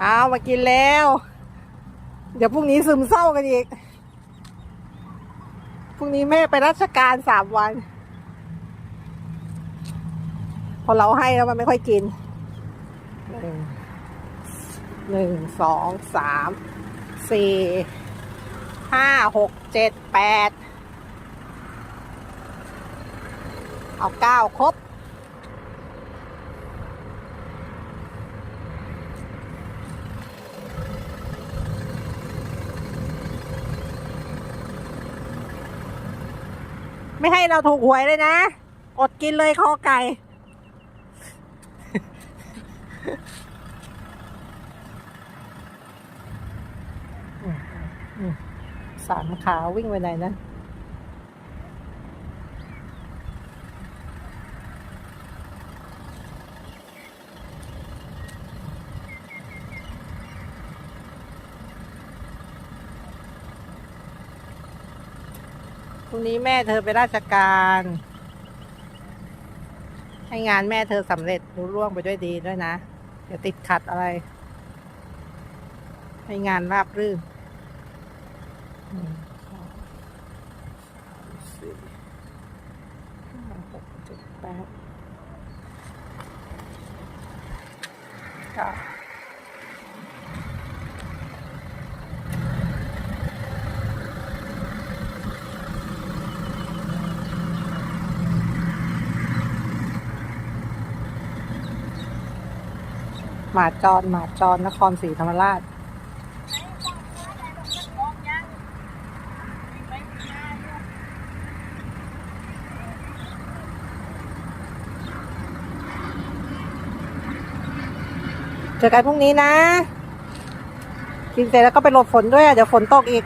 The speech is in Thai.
เอามากินแล้ว เดี๋ยวพรุ่งนี้ซึมเศร้ากันอีก พรุ่งนี้แม่ไปราชการสามวัน พอเราให้แล้วมันไม่ค่อยกิน หนึ่ง หนึ่ง สอง สาม สี่ ห้า หก เจ็ด แปด เอาเก้าครบ ไม่ให้เราถูกหวยเลยนะ อดกินเลยคอไก่ สามขาวิ่งไปไหนนะ พรุ่งนี้แม่เธอไปราชการ ให้งานแม่เธอสำเร็จรุ่ร่วงไปด้วยดีด้วยนะอย่าติดขัดอะไร ให้งานราบรื่นหนึ่งสองสามสี่ห้าหกเจ็ดแปดเก้า หมาจรหมาจรนครศรีธรรมราช เจอกันพรุ่งนี้นะ กินเสร็จแล้วก็ไปหลบฝนด้วยเดี๋ยวฝนตกอีก